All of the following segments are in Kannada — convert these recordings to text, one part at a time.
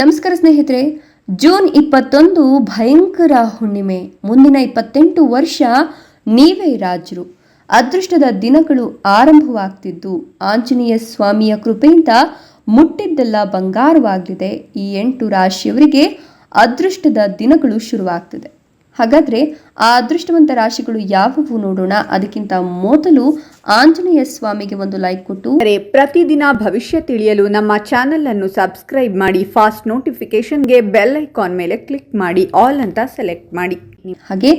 ನಮಸ್ಕಾರ ಸ್ನೇಹಿತರೆ, ಜೂನ್ ಇಪ್ಪತ್ತೊಂದು ಭಯಂಕರ ಹುಣ್ಣಿಮೆ. ಮುಂದಿನ ಇಪ್ಪತ್ತೆಂಟು ವರ್ಷ ನೀವೇ ರಾಜರು. ಅದೃಷ್ಟದ ದಿನಗಳು ಆರಂಭವಾಗ್ತಿದ್ದು. ಆಂಜನೇಯ ಸ್ವಾಮಿಯ ಕೃಪೆಯಿಂದ ಮುಟ್ಟಿದ್ದೆಲ್ಲ ಬಂಗಾರವಾಗಲಿದೆ ಈ ಎಂಟು ರಾಶಿಯವರಿಗೆ ಅದೃಷ್ಟದ ದಿನಗಳು ಶುರುವಾಗ್ತಿದೆ. ಹಾಗಾದ್ರೆ ಆ ಅದೃಷ್ಟವಂತ ರಾಶಿಗಳು ಯಾವುವು ನೋಡೋಣ. ಅದಕ್ಕಿಂತ ಮೊದಲು ಆಂಜನೇಯ ಸ್ವಾಮಿಗೆ ಒಂದು ಲೈಕ್ ಕೊಟ್ಟು. ಪ್ರತಿದಿನ ಭವಿಷ್ಯ ತಿಳಿಯಲು ನಮ್ಮ ಚಾನೆಲ್ ಅನ್ನು ಸಬ್ಸ್ಕ್ರೈಬ್ ಮಾಡಿ ಫಾಸ್ಟ್ ನೋಟಿಫಿಕೇಶನ್ಗೆ ಬೆಲ್ ಐಕಾನ್ ಮೇಲೆ ಕ್ಲಿಕ್ ಮಾಡಿ ಆಲ್ ಅಂತ ಸೆಲೆಕ್ಟ್ ಮಾಡಿ. ಹಾಗೆ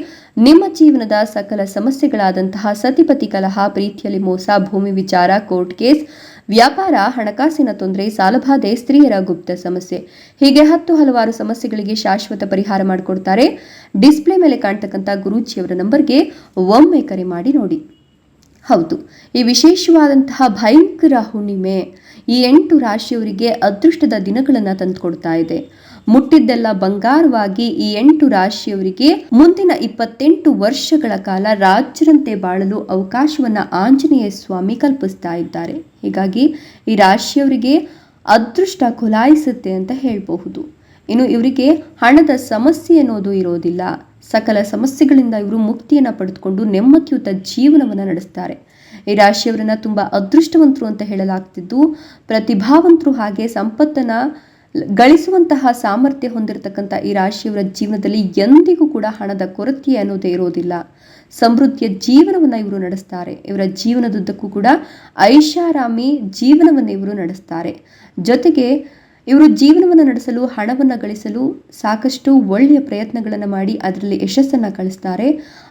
ನಿಮ್ಮ ಜೀವನದ ಸಕಲ ಸಮಸ್ಯೆಗಳಾದಂತಹ ಸತಿಪತಿ ಕಲಹ ಪ್ರೀತಿಯಲ್ಲಿ ಮೋಸ ಭೂಮಿ ವಿಚಾರ ಕೋರ್ಟ್ ಕೇಸ್ ವ್ಯಾಪಾರ, ಹಣಕಾಸಿನ ತೊಂದರೆ, ಸಾಲಬಾಧೆ, ಸ್ತ್ರೀಯರ ಗುಪ್ತ ಸಮಸ್ಯೆ. ಹೀಗೆ ಹತ್ತು ಹಲವಾರು ಸಮಸ್ಯೆಗಳಿಗೆ ಶಾಶ್ವತ ಪರಿಹಾರ ಮಾಡಿಕೊಡ್ತಾರೆ. ಡಿಸ್ಪ್ಲೇ ಮೇಲೆ ಕಾಣ್ತಕ್ಕಂಥ ಗುರೂಜಿಯವರ ನಂಬರ್ಗೆ ಒಮ್ಮೆ ಕರೆ ಮಾಡಿ ನೋಡಿ. ಹೌದು, ಈ ವಿಶೇಷವಾದಂತಹ ಭಯಂಕರ ಹುಣ್ಣಿಮೆ ಈ ಎಂಟು ರಾಶಿಯವರಿಗೆ ಅದೃಷ್ಟದ ದಿನಗಳನ್ನು ತಂದುಕೊಡ್ತಾ ಇದೆ. ಮುಟ್ಟಿದ್ದೆಲ್ಲ ಬಂಗಾರವಾಗಿ ಈ ಎಂಟು ರಾಶಿಯವರಿಗೆ ಮುಂದಿನ ಇಪ್ಪತ್ತೆಂಟು ವರ್ಷಗಳ ಕಾಲ ರಾಜರಂತೆ ಬಾಳಲು ಅವಕಾಶವನ್ನ ಆಂಜನೇಯ ಸ್ವಾಮಿ ಕಲ್ಪಿಸ್ತಾ ಇದ್ದಾರೆ. ಹೀಗಾಗಿ ಈ ರಾಶಿಯವರಿಗೆ ಅದೃಷ್ಟ ಖುಲಾಯಿಸುತ್ತೆ ಅಂತ ಹೇಳಬಹುದು. ಇನ್ನು ಇವರಿಗೆ ಹಣದ ಸಮಸ್ಯೆ ಅನ್ನೋದು ಇರೋದಿಲ್ಲ. ಸಕಲ ಸಮಸ್ಯೆಗಳಿಂದ ಇವರು ಮುಕ್ತಿಯನ್ನು ಪಡೆದುಕೊಂಡು ನೆಮ್ಮದಿಯುತ ಜೀವನವನ್ನು ನಡೆಸ್ತಾರೆ. ಈ ರಾಶಿಯವರನ್ನ ತುಂಬ ಅದೃಷ್ಟವಂತರು ಅಂತ ಹೇಳಲಾಗ್ತಿದ್ದು, ಪ್ರತಿಭಾವಂತರು ಹಾಗೆ ಸಂಪತ್ತನ್ನು ಗಳಿಸುವಂತಹ ಸಾಮರ್ಥ್ಯ ಹೊಂದಿರತಕ್ಕಂಥ ಈ ರಾಶಿಯವರ ಜೀವನದಲ್ಲಿ ಎಂದಿಗೂ ಕೂಡ ಹಣದ ಕೊರತೆ ಅನ್ನೋದೇ ಇರೋದಿಲ್ಲ. ಸಮೃದ್ಧಿಯ ಜೀವನವನ್ನು ಇವರು ನಡೆಸ್ತಾರೆ. ಇವರ ಜೀವನದುದ್ದಕ್ಕೂ ಕೂಡ ಐಷಾರಾಮಿ ಜೀವನವನ್ನು ಇವರು ನಡೆಸ್ತಾರೆ. ಜೊತೆಗೆ ಇವರು ಜೀವನವನ್ನು ನಡೆಸಲು, ಹಣವನ್ನು ಗಳಿಸಲು ಸಾಕಷ್ಟು ಒಳ್ಳೆಯ ಪ್ರಯತ್ನಗಳನ್ನು ಮಾಡಿ ಅದರಲ್ಲಿ ಯಶಸ್ಸನ್ನು ಗಳಿಸ್ತಾರೆ.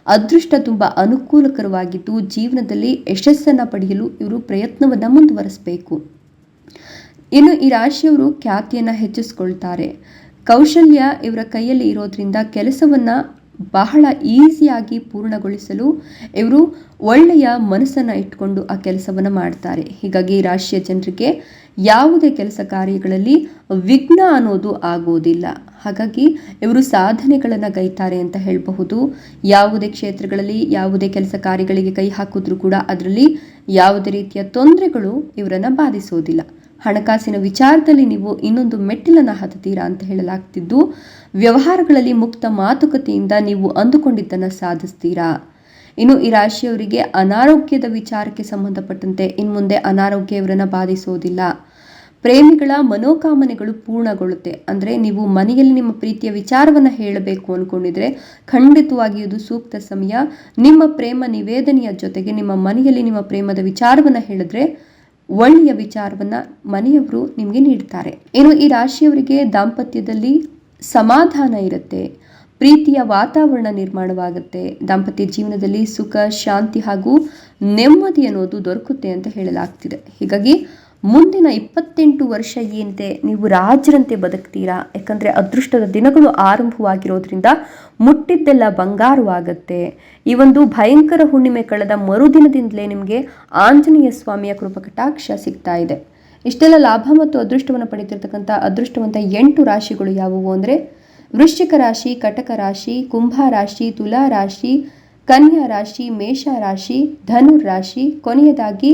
ಅದೃಷ್ಟ ತುಂಬ ಅನುಕೂಲಕರವಾಗಿದ್ದು ಜೀವನದಲ್ಲಿ ಯಶಸ್ಸನ್ನು ಪಡೆಯಲು ಇವರು ಪ್ರಯತ್ನವನ್ನು ಮುಂದುವರಿಸಬೇಕು. ಇನ್ನು ಈ ರಾಶಿಯವರು ಖ್ಯಾತಿಯನ್ನು ಹೆಚ್ಚಿಸ್ಕೊಳ್ತಾರೆ. ಕೌಶಲ್ಯ ಇವರ ಕೈಯಲ್ಲಿ ಇರೋದ್ರಿಂದ ಕೆಲಸವನ್ನು ಬಹಳ ಈಸಿಯಾಗಿ ಪೂರ್ಣಗೊಳಿಸಲು ಇವರು ಒಳ್ಳೆಯ ಮನಸ್ಸನ್ನು ಇಟ್ಕೊಂಡು ಆ ಕೆಲಸವನ್ನು ಮಾಡ್ತಾರೆ. ಹೀಗಾಗಿ ರಾಶಿಯ ಜನರಿಗೆ ಯಾವುದೇ ಕೆಲಸ ಕಾರ್ಯಗಳಲ್ಲಿ ವಿಘ್ನ ಅನ್ನೋದು ಆಗೋದಿಲ್ಲ. ಹಾಗಾಗಿ ಇವರು ಸಾಧನೆಗಳನ್ನು ಗೈತಾರೆ ಅಂತ ಹೇಳಬಹುದು. ಯಾವುದೇ ಕ್ಷೇತ್ರಗಳಲ್ಲಿ ಯಾವುದೇ ಕೆಲಸ ಕಾರ್ಯಗಳಿಗೆ ಕೈ ಹಾಕಿದ್ರೂ ಕೂಡ ಅದರಲ್ಲಿ ಯಾವುದೇ ರೀತಿಯ ತೊಂದರೆಗಳು ಇವರನ್ನು ಬಾಧಿಸೋದಿಲ್ಲ. ಹಣಕಾಸಿನ ವಿಚಾರದಲ್ಲಿ ನೀವು ಇನ್ನೊಂದು ಮೆಟ್ಟಿಲನ್ನು ಹತ್ತೀರಾ ಅಂತ ಹೇಳಲಾಗ್ತಿದ್ದು, ವ್ಯವಹಾರಗಳಲ್ಲಿ ಮುಕ್ತ ಮಾತುಕತೆಯಿಂದ ನೀವು ಅಂದುಕೊಂಡಿದ್ದನ್ನು ಸಾಧಿಸ್ತೀರಾ? ಇನ್ನು ಈ ರಾಶಿಯವರಿಗೆ ಅನಾರೋಗ್ಯದ ವಿಚಾರಕ್ಕೆ ಸಂಬಂಧಪಟ್ಟಂತೆ ಇನ್ನು ಮುಂದೆ ಅನಾರೋಗ್ಯ ಇವರನ್ನು ಬಾಧಿಸೋದಿಲ್ಲ. ಪ್ರೇಮಿಗಳ ಮನೋಕಾಮನೆಗಳು ಪೂರ್ಣಗೊಳ್ಳುತ್ತೆ. ಅಂದರೆ ನೀವು ಮನೆಯಲ್ಲಿ ನಿಮ್ಮ ಪ್ರೀತಿಯ ವಿಚಾರವನ್ನು ಹೇಳಬೇಕು ಅಂದ್ಕೊಂಡಿದ್ರೆ ಖಂಡಿತವಾಗಿ ಇದು ಸೂಕ್ತ ಸಮಯ. ನಿಮ್ಮ ಪ್ರೇಮ ನಿವೇದನೆಯ ಜೊತೆಗೆ ನಿಮ್ಮ ಮನೆಯಲ್ಲಿ ನಿಮ್ಮ ಪ್ರೇಮದ ವಿಚಾರವನ್ನು ಹೇಳಿದ್ರೆ ಒಳ್ಳೆಯ ವಿಚಾರವನ್ನ ಮನೆಯವರು ನಿಮಗೆ ನೀಡ್ತಾರೆ. ಇನ್ನು ಈ ರಾಶಿಯವರಿಗೆ ದಾಂಪತ್ಯದಲ್ಲಿ ಸಮಾಧಾನ ಇರುತ್ತೆ, ಪ್ರೀತಿಯ ವಾತಾವರಣ ನಿರ್ಮಾಣವಾಗುತ್ತೆ, ದಾಂಪತ್ಯ ಜೀವನದಲ್ಲಿ ಸುಖ, ಶಾಂತಿ ಹಾಗೂ ನೆಮ್ಮದಿ ಅನ್ನೋದು ದೊರಕುತ್ತೆ ಅಂತ ಹೇಳಲಾಗ್ತಿದೆ. ಹೀಗಾಗಿ ಮುಂದಿನ ಇಪ್ಪತ್ತೆಂಟು ವರ್ಷ ಏನಿದೆ, ನೀವು ರಾಜರಂತೆ ಬದುಕ್ತೀರಾ? ಯಾಕಂದರೆ ಅದೃಷ್ಟದ ದಿನಗಳು ಆರಂಭವಾಗಿರೋದ್ರಿಂದ ಮುಟ್ಟಿದ್ದೆಲ್ಲ ಬಂಗಾರವಾಗತ್ತೆ ಈ ಒಂದು ಭಯಂಕರ ಹುಣ್ಣಿಮೆ ಕಳೆದ ಮರುದಿನದಿಂದಲೇ ನಿಮಗೆ ಆಂಜನೇಯ ಸ್ವಾಮಿಯ ಕೃಪಕಟಾಕ್ಷ ಸಿಗ್ತಾ ಇದೆ. ಇಷ್ಟೆಲ್ಲ ಲಾಭ ಮತ್ತು ಅದೃಷ್ಟವನ್ನು ಪಡೆಯುತ್ತಿರ್ತಕ್ಕಂಥ ಅದೃಷ್ಟವಂತ ಎಂಟು ರಾಶಿಗಳು ಯಾವುವು ಅಂದರೆ, ವೃಶ್ಚಿಕ ರಾಶಿ, ಕಟಕ ರಾಶಿ, ಕುಂಭ ರಾಶಿ, ತುಲಾ ರಾಶಿ, ಕನ್ಯಾ ರಾಶಿ, ಮೇಷ ರಾಶಿ, ಧನುರ್ ರಾಶಿ, ಕೊನೆಯದಾಗಿ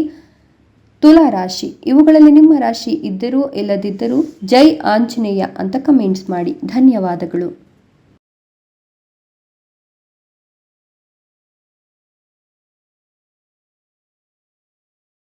ತುಲಾ ರಾಶಿ. ಇವುಗಳಲ್ಲಿ ನಿಮ್ಮ ರಾಶಿ ಇದ್ದರೂ ಇಲ್ಲದಿದ್ದರೂ ಜೈ ಆಂಜನೇಯ ಅಂತ ಕಮೆಂಟ್ಸ್ ಮಾಡಿ. ಧನ್ಯವಾದಗಳು.